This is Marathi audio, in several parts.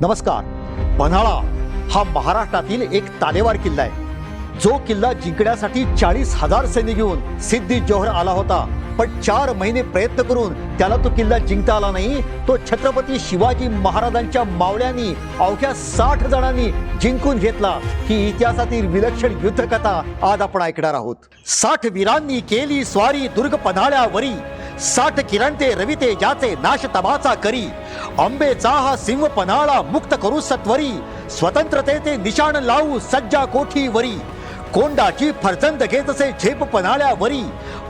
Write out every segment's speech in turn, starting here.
नमस्कार. पन्हाळा हा महाराष्ट्रातील एक तालेवार किल्ला आहे. जो किल्ला जिंकण्यासाठी चाळीस हजार सैन्य घेऊन सिद्धी जोहर आला होता. पण चार महिने प्रयत्न करून त्याला तो किल्ला जिंकता आला नाही. तो छत्रपती शिवाजी महाराजांच्या मावळ्यांनी अवघ्या साठ जणांनी जिंकून घेतला. ही इतिहासातील विलक्षण युद्धकथा आज आपण ऐकणार आहोत. साठ वीरांनी केली स्वारी दुर्ग पन्हाळ्यावरी. साठ किरणते रविते ज्याचे नाश तमाचा करी. आंबेचा हा सिंह पन्हाळा मुक्त करू सत्वरी. स्वतंत्रतेचे निशाण लावू सज्जा कोठीवरी कोंडाची फरचंद घेतसे झेप पन्हाळ्यावरी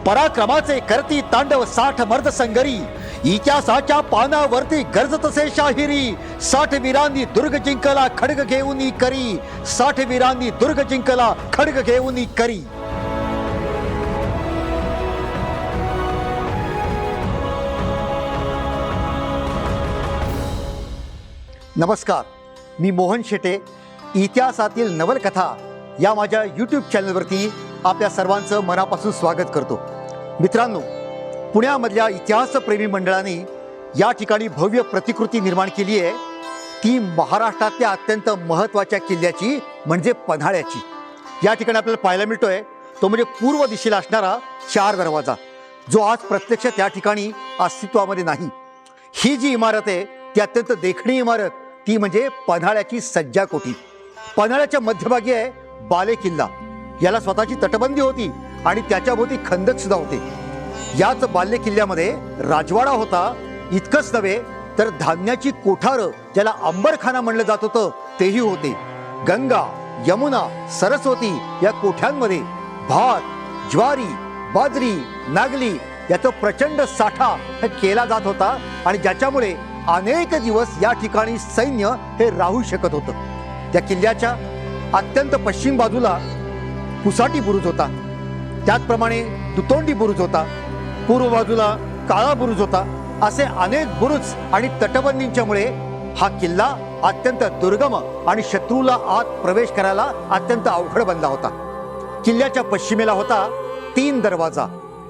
पराक्रमाचे करती तांडव साठ मर्द संगरी. इतिहासाच्या पानावरती गरज तसे शाहिरी. साठ वीरांनी दुर्ग जिंकला खडग घेऊन करी. साठ वीरांनी दुर्ग जिंकला खडग घेऊन करी. नमस्कार. मी मोहन शेटे. इतिहासातील नवलकथा या माझ्या यूट्यूब चॅनलवरती आपल्या सर्वांचं मनापासून स्वागत करतो. मित्रांनो पुण्यामधल्या इतिहासप्रेमी मंडळाने या ठिकाणी भव्य प्रतिकृती निर्माण केली आहे. ती महाराष्ट्रातल्या अत्यंत महत्त्वाच्या किल्ल्याची म्हणजे पन्हाळ्याची. या ठिकाणी आपल्याला पाहायला मिळतो आहे तो म्हणजे पूर्व दिशेला असणारा चार दरवाजा. जो आज प्रत्यक्ष त्या ठिकाणी अस्तित्वामध्ये नाही. ही जी इमारत आहे ती अत्यंत देखणी इमारत. ती म्हणजे पन्हाळ्याची सज्जा कोटी पन्हाळ्याच्या मध्यभागी आहे बाले किल्ला. याला स्वतःची तटबंदी होती आणि त्याच्या भोवती खंदक सुद्धा होते. याच बाल्य किल्ल्यामध्ये राजवाडा होता इतकंच नव्हे तर धान्याची कोठारं ज्याला अंबरखाना म्हणलं जात होतं तेही होते. गंगा यमुना सरस्वती या कोठ्यांमध्ये भात ज्वारी बाजरी नागली याचा प्रचंड साठा केला जात होता आणि ज्याच्यामुळे अनेक दिवस या ठिकाणी सैन्य हे राहू शकत होतं. त्या किल्ल्याच्या अत्यंत पश्चिम बाजूला पुसाटी बुरुज होता. त्याचप्रमाणे दुतोंडी बुरुज होता. पूर्व बाजूला काळा बुरुज होता. असे अनेक बुरुज आणि तटबंदींच्यामुळे हा किल्ला अत्यंत दुर्गम आणि शत्रूला आत प्रवेश करायला अत्यंत अवघड बनला होता. किल्ल्याच्या पश्चिमेला होता तीन दरवाजा.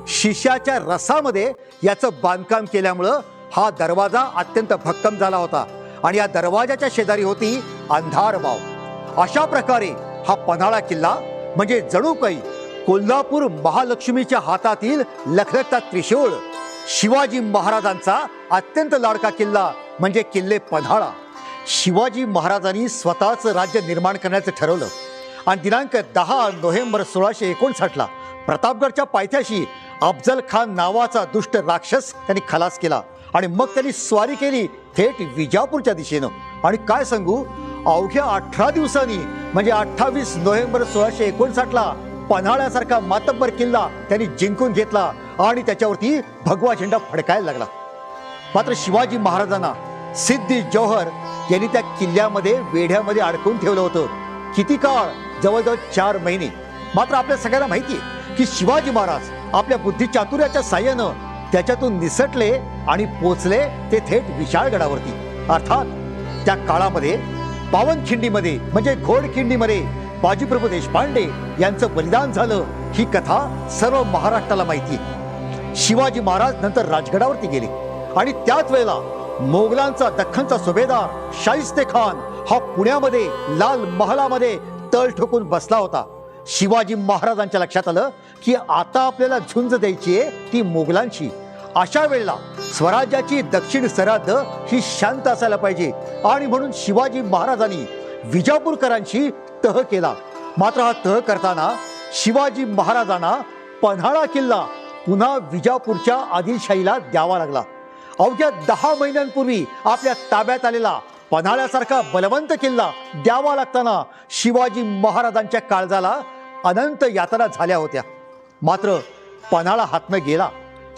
शिशाच्या रसामध्ये याचं बांधकाम केल्यामुळं हा दरवाजा अत्यंत भक्कम झाला होता आणि या दरवाजाच्या शेजारी होती अंधारवाव अशा प्रकारे हा पन्हाळा किल्ला म्हणजे जणू काही कोल्हापूर महालक्ष्मीच्या हातातील लखलखता त्रिशूळ शिवाजी महाराजांचा अत्यंत लाडका किल्ला म्हणजे किल्ले पन्हाळा. शिवाजी महाराजांनी स्वतःच राज्य निर्माण करण्याचं ठरवलं. आणि दिनांक दहा नोव्हेंबर सोळाशे एकोणसाठला प्रतापगडच्या पायथ्याशी अफजल खान नावाचा दुष्ट राक्षस त्यांनी खलास केला. आणि मग त्यांनी स्वारी केली. थेट विजापूरच्या दिशेनं. आणि काय सांगू? अवघ्या अठरा दिवसांनी म्हणजे अठ्ठावीस नोव्हेंबर सोळाशे एकोणसाठला पन्हाळ्यासारखा मातब्बर किल्ला त्यांनी जिंकून घेतला आणि त्याच्यावरती भगवा झेंडा फडकायला लागला. मात्र शिवाजी महाराजांना सिद्धी जौहर यांनी त्या किल्ल्यामध्ये वेढ्यामध्ये अडकून ठेवलं होतं. किती काळ? जवळजवळ चार महिने. मात्र आपल्या सगळ्यांना माहिती आहे की शिवाजी महाराज आपल्या बुद्धिचातुर्याच्या साह्यानं त्याच्यातून निसटले आणि पोचले ते थेट विशाळगडावरती. अर्थात त्या काळामध्ये पावनखिंडीमध्ये म्हणजे घोडखिंडीमध्ये बाजीप्रभू देशपांडे यांचं बलिदान झालं ही कथा सर्व महाराष्ट्राला माहिती. आहे शिवाजी महाराज नंतर राजगडावरती गेले. आणि त्याच वेळेला मोगलांचा दख्खनचा सुभेदार शाहिस्ते खान हा पुण्यामध्ये लाल महालामध्ये तळ ठोकून बसला होता. शिवाजी महाराजांच्या लक्षात आलं की आता आपल्याला झुंज द्यायची आहे ती मोगलांशी अशा वेळेला स्वराज्याची दक्षिण सरहद्द ही शांत असायला पाहिजे. आणि म्हणून शिवाजी महाराजांनी विजापूरकरांशी तह केला. मात्र हा तह करताना शिवाजी महाराजांना पन्हाळा किल्ला पुन्हा विजापूरच्या आदिलशाहीला द्यावा लागला. अवघ्या दहा महिन्यांपूर्वी आपल्या ताब्यात आलेला पन्हाळ्यासारखा बलवंत किल्ला द्यावा लागताना शिवाजी महाराजांच्या काळजाला अनंत यातना झाल्या होत्या. मात्र पन्हाळा हातनं गेला.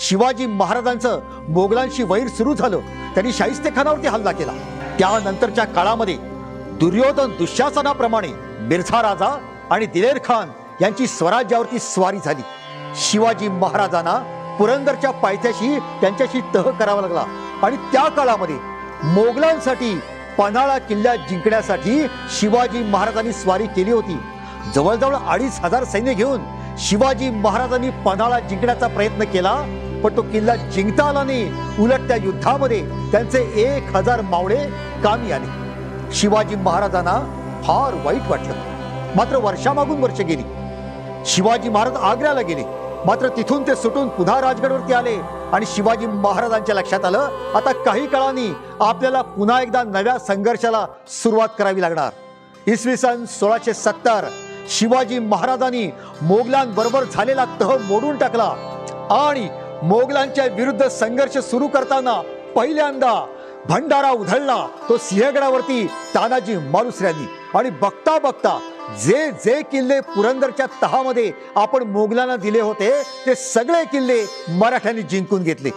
शिवाजी महाराजांचं मोगलांशी वैर सुरू झालं. त्यांनी शाहिस्ते खानावरती हल्ला केला. त्यानंतरच्या काळामध्ये दुर्योधन दुःशासनाप्रमाणे मिर्झा राजा आणि दिलेर खान यांची स्वराज्यावरती स्वारी झाली. शिवाजी महाराजांना पुरंदरच्या पायथ्याशी त्यांच्याशी तह करावा लागला. आणि त्या काळामध्ये मोगलांसाठी पन्हाळा किल्ला जिंकण्यासाठी शिवाजी महाराजांनी स्वारी केली होती. जवळजवळ अडीच हजार सैन्य घेऊन शिवाजी महाराजांनी पन्हाळा जिंकण्याचा प्रयत्न केला पण तो किल्ला जिंकता आला नाही. उलट त्या युद्धामध्ये त्यांचे एक हजार मावळे कामी आले. शिवाजी महाराजांना फार वाईट वाटलं. मात्र वर्षामागून वर्ष गेली. शिवाजी महाराज आग्र्याला गेले. मात्र तिथून ते सुटून पुन्हा राजगडवरती आले आणि शिवाजी महाराजांच्या लक्षात आलं आता काही काळाने आपल्याला पुन्हा एकदा नव्या संघर्षाला सुरुवात करावी लागणार. इसवी सन सोळाशे सत्तर शिवाजी महाराजांनी मोगलांबरोबर झालेला तह मोडून टाकला आणि मोगलांच्या विरुद्ध संघर्ष सुरू करताना पहिल्यांदा भंडारा उधळला. तो सिंहगडावरती तानाजी मालुसऱ्यांनी आणि बघता बघता जे जे किल्ले पुरंदरच्या तहामध्ये आपण मोगलांना दिले होते ते सगळे किल्ले मराठ्यांनी जिंकून घेतले.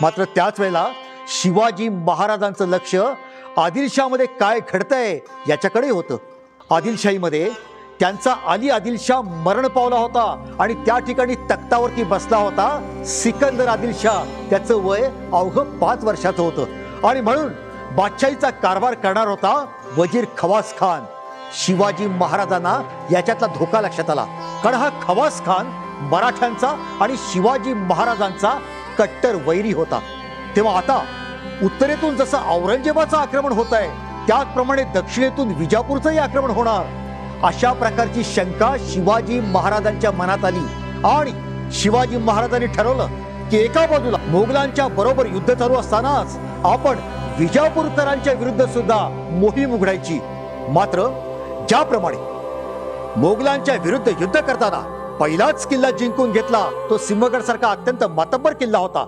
मात्र त्याच वेळेला शिवाजी महाराजांचं लक्ष आदिलशाहमध्ये काय घडतंय याच्याकडे होतं. आदिलशाहीमध्ये त्यांचा अली आदिलशाह मरण पावला होता आणि त्या ठिकाणी तख्तावरती बसला होता सिकंदर आदिलशाह. त्याचं वय अवघं पाच वर्षाचं होतं. आणि म्हणून बादशाहीचा कारभार करणार होता वजीर खवास खान. शिवाजी महाराजांना याच्यातला धोका लक्षात आला. कारण हा खवास खान मराठ्यांचा आणि शिवाजी महाराजांचा कट्टर वैरी होता. तेव्हा आता उत्तरेतून जसं औरंगजेबाचं आक्रमण होत आहे त्याचप्रमाणे दक्षिणेतून विजापूरचंही आक्रमण होणार. अशा प्रकारची शंका शिवाजी महाराजांच्या मनात आली. आणि शिवाजी महाराजांनी ठरवलं की एका बाजूला मोगलांच्या बरोबर युद्ध चालू असतानाच आपण विजापूरकरांच्या विरुद्ध सुद्धा मोहीम उघडायची. मात्र ज्याप्रमाणे मोगलांच्या विरुद्ध युद्ध करताना पहिलाच किल्ला जिंकून घेतला तो सिंहगड सारखा अत्यंत मातब्बर किल्ला होता.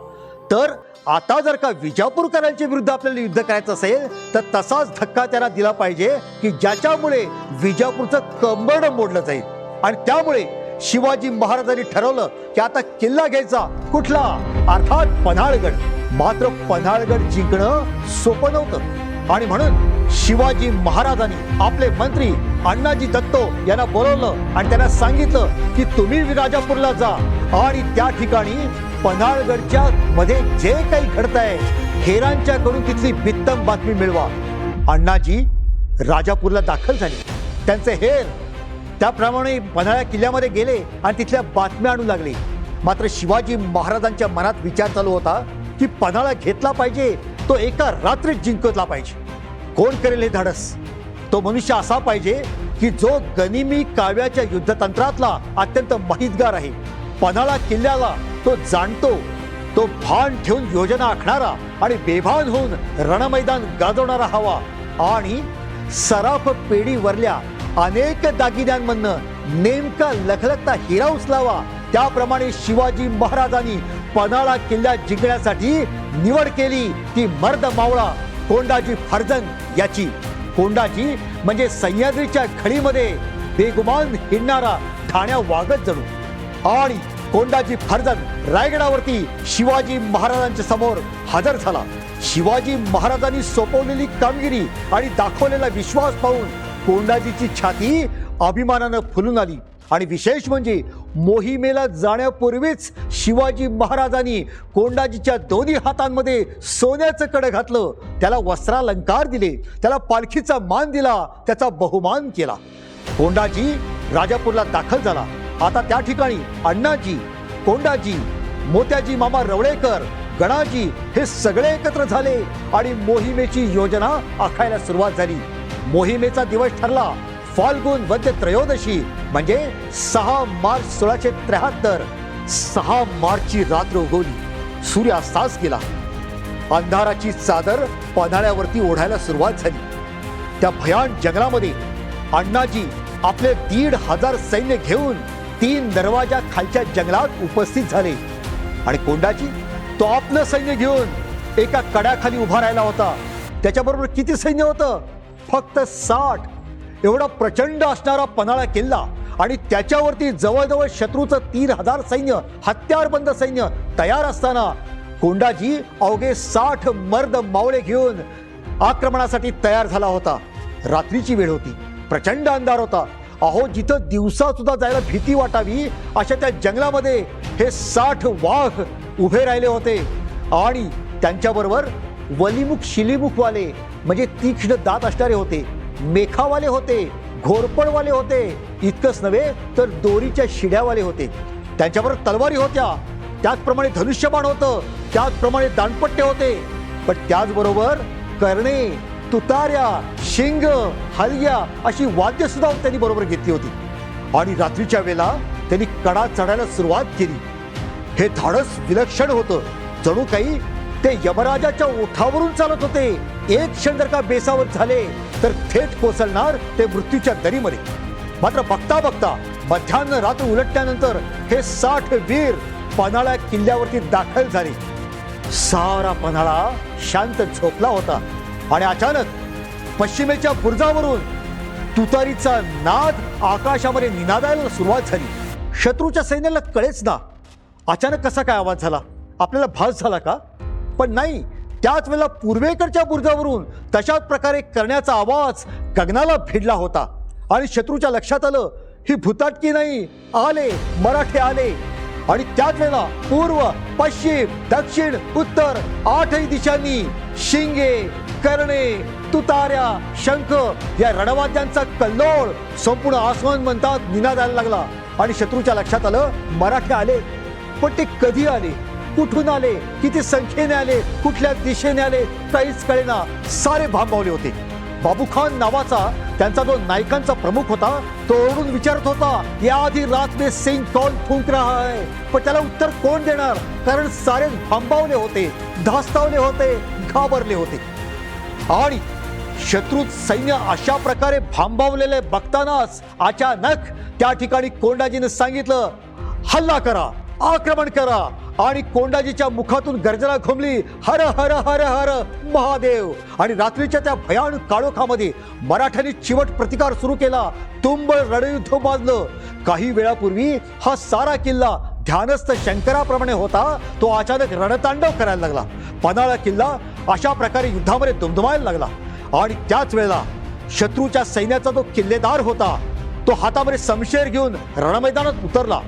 तर आता जर का विजापूरकरांच्या विरुद्ध आपल्याला युद्ध करायचं असेल तर तसाच धक्का त्यांना दिला पाहिजे की ज्याच्यामुळे विजापूरचं कंबरड मोडलं जाईल. आणि त्यामुळे शिवाजी महाराजांनी ठरवलं की आता किल्ला घ्यायचा. कुठला? अर्थात पन्हाळगड. मात्र पन्हाळगड जिंकणं सोपं नव्हतं. आणि म्हणून शिवाजी महाराजांनी आपले मंत्री अण्णाजी दत्तो यांना बोलवलं आणि त्यांना सांगितलं की तुम्ही राजापूरला जा. आणि त्या ठिकाणी पन्हाळगडच्या मध्ये जे काही घडत आहे हेरांच्याकडून तिथली बित्तम बातमी मिळवा. अण्णाजी राजापूरला दाखल झाले. त्यांचे हेर त्याप्रमाणे पन्हाळ्या किल्ल्यामध्ये गेले आणि तिथल्या बातम्या आणू लागले. मात्र शिवाजी महाराजांच्या मनात विचार चालू होता की पन्हाळा घेतला पाहिजे तो एका रात्रीत जिंकला पाहिजे. कोण करेल हे धाडस? तो मनुष्य असा पाहिजे की जो गनिमी काव्याच्या युद्धतंत्रातला अत्यंत माहितगार आहे. पन्हाळा किल्ल्याला तो जाणतो तो भान ठेवून योजना आखणारा आणि बेभान होऊन रणमैदान गाजवणारा हवा. आणि सराफ पेढीवरल्या अनेक दागिन्यांमधनं नेमका लखलखता हिरा उचलावा. त्याप्रमाणे शिवाजी महाराजांनी पन्हाळा किल्ला जिंकण्यासाठी निवड केली. ती मर्द मावळा कोंडाजी फर्जन याची. कोंडाजी म्हणजे सह्याद्रीच्या खडीमध्ये बेगुमान हिंडणारा ठाण्या वागत जणू. आणि कोंडाजी फर्जन रायगडावरती शिवाजी महाराजांच्या समोर हजर झाला. शिवाजी महाराजांनी सोपवलेली कामगिरी आणि दाखवलेला विश्वास पाहून कोंडाजीची छाती अभिमानानं फुलून आली. आणि विशेष म्हणजे मोहिमेला जाण्यापूर्वीच शिवाजी महाराजांनी कोंडाजीच्या दोन्ही हातांमध्ये सोन्याचं कडं घातलं. त्याला वस्त्रालंकार दिले. त्याला पालखीचा मान दिला. त्याचा बहुमान केला. कोंडाजी राजापूरला दाखल झाला. आता त्या ठिकाणी अण्णाजी कोंडाजी मोत्याजी मामा रवळेकर गणाजी हे सगळे एकत्र झाले आणि मोहिमेची योजना आखायला सुरुवात झाली. मोहिमेचा दिवस ठरला. फाल्गुन वद्य त्रयोदशी म्हणजे सहा मार्च सोळाशे त्र्याहत्तर. सहा मार्चची रात्र उगवली. सूर्यास्तास गेला. अंधाराची चादर पन्हाळ्यावरती ओढायला सुरुवात झाली. त्या भयान जंगलामध्ये अण्णाजी आपले दीड हजार सैन्य घेऊन तीन दरवाजा खालच्या जंगलात उपस्थित झाले. आणि कोंडाजी तो आपलं सैन्य घेऊन एका कड्याखाली उभा राहिला होता. त्याच्याबरोबर किती सैन्य होतं? फक्त साठ. एवढा प्रचंड असणारा पन्हाळा किल्ला आणि त्याच्यावरती जवळजवळ शत्रूचं तीन हजार सैन्य हत्यारबंद सैन्य तयार असताना कोंडाजी अवघे साठ मर्द मावळे घेऊन आक्रमणासाठी तयार झाला होता. रात्रीची वेळ होती. प्रचंड अंधार होता. अहो जिथं दिवसा सुद्धा जायला भीती वाटावी अशा त्या जंगलामध्ये हे साठ वाघ उभे राहिले होते. आणि त्यांच्याबरोबर वलिमुख शिलीमुखवाले म्हणजे तीक्ष्ण दात असणारे होते. मेखावाले होते घोरपडवाले होते. इतकंच नव्हे तर दोरीच्या शिड्यावाले होते. त्यांच्याबरोबर तलवारी होत्या. त्याचप्रमाणे धनुष्यबाण होतं. त्याचप्रमाणे दानपट्टे होते. पण त्याचबरोबर करणे तुतार्या शिंग हलग्या अशी वाद्य सुद्धा त्यांनी बरोबर घेतली होती. आणि रात्रीच्या वेळेला त्यांनी कडा चढायला सुरुवात केली. हे धाडस विलक्षण होतं. जणू काही ते यमराजाच्या ओठावरून चालत होते. एक क्षण जर का बेसावत झाले तर थेट कोसळणार ते मृत्यूच्या दरीमध्ये. मात्र बघता बघता मध्यान्ह रात्र उलटल्यानंतर हे साठ वीर पन्हाळा किल्ल्यावरती दाखल झाले. सारा पन्हाळा शांत झोपला होता. आणि अचानक पश्चिमेच्या बुर्जावरून तुतारीचा नाद आकाशामध्ये निनादायला सुरुवात झाली. शत्रूच्या सैन्याला कळेच ना. अचानक कसा काय आवाज झाला? आपल्याला भास झाला का? पण नाही त्याच वेळेला पूर्वेकडच्या बुर्जावरून तशाच प्रकारे करण्याचा आवाज गगनाला भिडला होता. आणि शत्रूच्या लक्षात आलं ही भूताटकी नाही आले मराठे आले. आणि त्याच वेळेला पूर्व पश्चिम दक्षिण उत्तर आठही दिशांनी शिंगे करणे तुतार्या शंख या रणवाद्यांचा कल्लोळ संपूर्ण आसमान म्हणतात निनादायला लागला. आणि शत्रूच्या लक्षात आलं मराठे आले. पण ते कधी आले? कुठून आले? किती संख्येने आले? कुठल्या दिशेने आले? काहीच कळेना. सारे भांबावले होते. बाबू खान नावाचा त्यांचा जो नायकांचा प्रमुख होता तो ओरडून विचारत होता याआधी रात में सिंग कौन फूंक रहा है? पण त्याला उत्तर कोण देणार? कारण सारे भांबावले होते धास्तावले होते घाबरले होते. आणि शत्रू सैन्य अशा प्रकारे भांबावलेले बघतानाच अचानक त्या ठिकाणी कोंडाजीने सांगितलं हल्ला करा. आक्रमण करा. आणि कोंडाजीच्या मुखातून गर्जना घुमली. हर हर हर हर महादेव. आणि रात्रीच्या त्या भयानक काळोखामध्ये मराठ्यांनी चिवट प्रतिकार सुरू केला. तुंबळ रणयुद्ध माजलं. काही वेळापूर्वी हा सारा किल्ला ध्यानस्थ शंकराप्रमाणे होता. तो अचानक रणतांडव करायला लागला. पन्हाळा किल्ला अशा प्रकारे युद्धामध्ये दुमदुमायला लागला. आणि त्याच वेळेला शत्रूच्या सैन्याचा जो किल्लेदार होता तो हातामध्ये समशेर घेऊन रणमैदानात उतरला.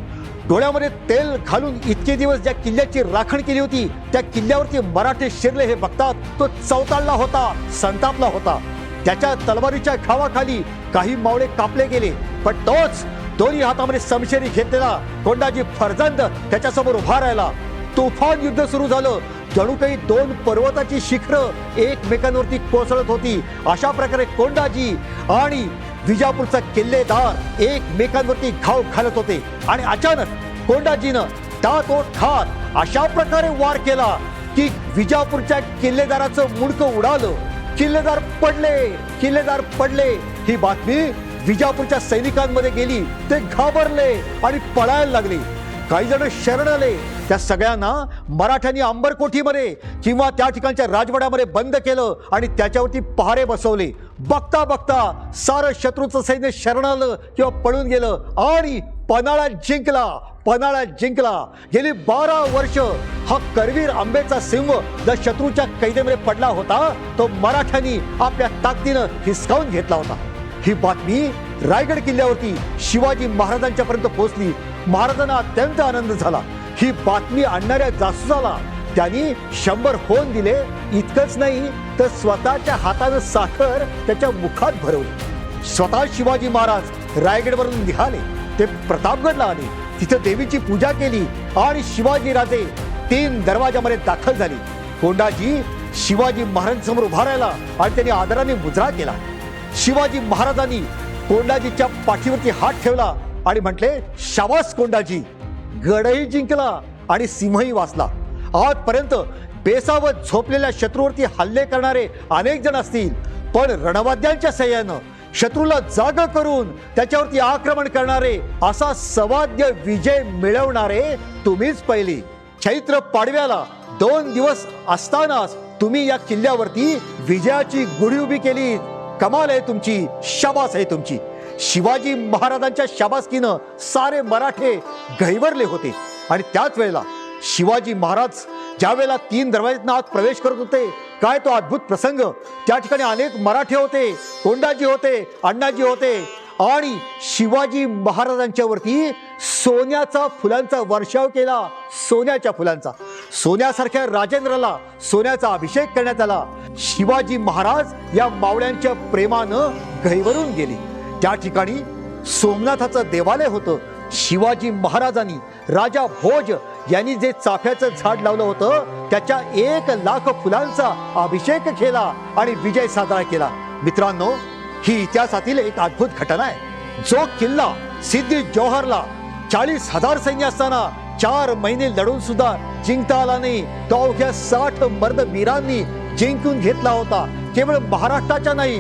डोळ्यामध्ये तेल घालून इतके दिवस ज्या किल्ल्याची राखण केली होती त्या किल्ल्यावरती मराठे शिरले हे बघतात तो चौताळला होता संतापला होता. त्याच्या तलवारीच्या घावाखाली काही मावळे कापले गेले पण तोच दोन्ही हातामध्ये समशेरी घेतलेला कोंडाजी फरजंद त्याच्यासमोर उभा राहिला. तुफान युद्ध सुरू झालं. जणू काही दोन पर्वताची शिखरं एकमेकांवरती कोसळत होती. अशा प्रकारे कोंडाजी आणि विजापूरचा किल्लेदार एकमेकांवरती घाव घालत होते. आणि अचानक कोंडाजीनं तात ओठ खात अशा प्रकारे वार केला की विजापूरच्या किल्लेदाराचं मुडकं उडालं. किल्लेदार पडले किल्लेदार पडले. ही बातमी विजापूरच्या सैनिकांमध्ये गेली. ते घाबरले आणि पळायला लागले. काही जण शरण आले. त्या सगळ्यांना मराठ्यांनी अंबरकोठीमध्ये किंवा त्या ठिकाणच्या राजवाड्यामध्ये बंद केलं आणि त्याच्यावरती पहारे बसवले. बघता बघता सारं शत्रूचं सैन्य शरण आलं किंवा पळून गेलं आणि पन्हाळा जिंकला पन्हाळा जिंकला. गेली बारा वर्ष हा करवीर आंबेचा सिंह जर शत्रूच्या कैदेमध्ये पडला होता तो मराठ्यांनी आपल्या ताकदीनं हिसकावून घेतला होता. ही बातमी रायगड किल्ल्यावरती शिवाजी महाराजांच्या पर्यंत पोहोचली. महाराजांना अत्यंत आनंद झाला. ही बातमी आणणाऱ्या जासूसाला त्यांनी शंभर होऊन दिले. इतकंच नाही तर स्वतःच्या हातानं साखर त्याच्या मुखात भरवली. स्वतः शिवाजी महाराज रायगडवरून निघाले. ते प्रतापगडला आले. तिथं देवीची पूजा केली आणि शिवाजी राजे तीन दरवाजामध्ये दाखल झाली. कोंडाजी शिवाजी महाराजांसमोर उभा राहिला आणि त्यांनी आदराने मुजरा केला. शिवाजी महाराजांनी कोंडाजीच्या पाठीवरती हात ठेवला आणि म्हटले शाबास कोंडाजी! गडही जिंकला आणि सिंहही वाचला. आजपर्यंत बेसावत झोपलेल्या शत्रूवरती हल्ले करणारे अनेक जण असतील. पण रणवाद्यांच्या सह्यानं शत्रूला जाग करून त्याच्यावरती आक्रमण करणारे असा सवाद्य विजय मिळवणारे तुम्हीच पहिली. चैत्र पाडव्याला दोन दिवस असतानाच तुम्ही या किल्ल्यावरती विजयाची गुढी उभी केली कमाल आहे तुमची शाबास आहे तुमची. शिवाजी महाराजांच्या शाबासकीनं सारे मराठे गैवरले होते. आणि त्याच वेळेला शिवाजी महाराज ज्यावेळेला तीन दरवाज्यातनं आत प्रवेश करत होते काय तो अद्भुत प्रसंग. त्या ठिकाणी अनेक मराठे होते कोंडाजी होते अण्णाजी होते आणि शिवाजी महाराजांच्यावरती सोन्याचा फुलांचा वर्षाव केला सोन्याच्या फुलांचा. सोन्यासारख्या राजेंद्राला सोन्याचा अभिषेक करण्यात आला. शिवाजी महाराज या मावळ्यांच्या प्रेमानं घैवरून गेले. त्या ठिकाणी सोमनाथाचं देवालय होतं. शिवाजी महाराजांनी राजा भोज यांनी जे चाफ्याचं झाड लावलं होतं त्याच्या एक लाख फुलांचा अभिषेक केला आणि विजय साजरा केला. मित्रांनो ही इतिहासातील एक अद्भुत घटना आहे. जो किल्ला सिद्धी जोहरला चाळीस हजार सैन्य असताना चार महिने लढून सुद्धा जिंकता आला नाही. तो अवघ्या साठ मर्द वीरांनी जिंकून घेतला होता. केवळ महाराष्ट्राच्या नाही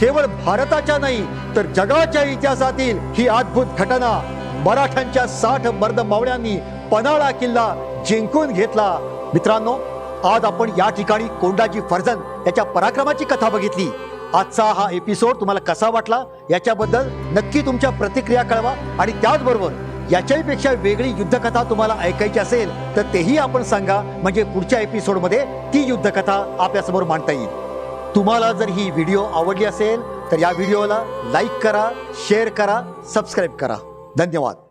केवळ भारताच्या नाही तर जगाच्या इतिहासातील ही अद्भुत घटना मराठ्यांच्या साठ मर्द मावळ्यांनी पन्हाळा किल्ला जिंकून घेतला. मित्रांनो आज आपण या ठिकाणी कोंडाजी फर्जन याच्या पराक्रमाची कथा बघितली. आजचा हा एपिसोड तुम्हाला कसा वाटला याच्याबद्दल नक्की तुमच्या प्रतिक्रिया कळवा आणि त्याचबरोबर याच्याही पेक्षा वेगळी युद्धकथा तुम्हाला ऐकायची असेल तर तेही आपण सांगा. म्हणजे पुढच्या एपिसोडमध्ये ती युद्धकथा आपल्यासमोर मांडता येईल. तुम्हाला जर ही व्हिडिओ आवडली असेल तर या व्हिडिओला लाईक करा शेअर करा सबस्क्राईब करा. धन्यवाद.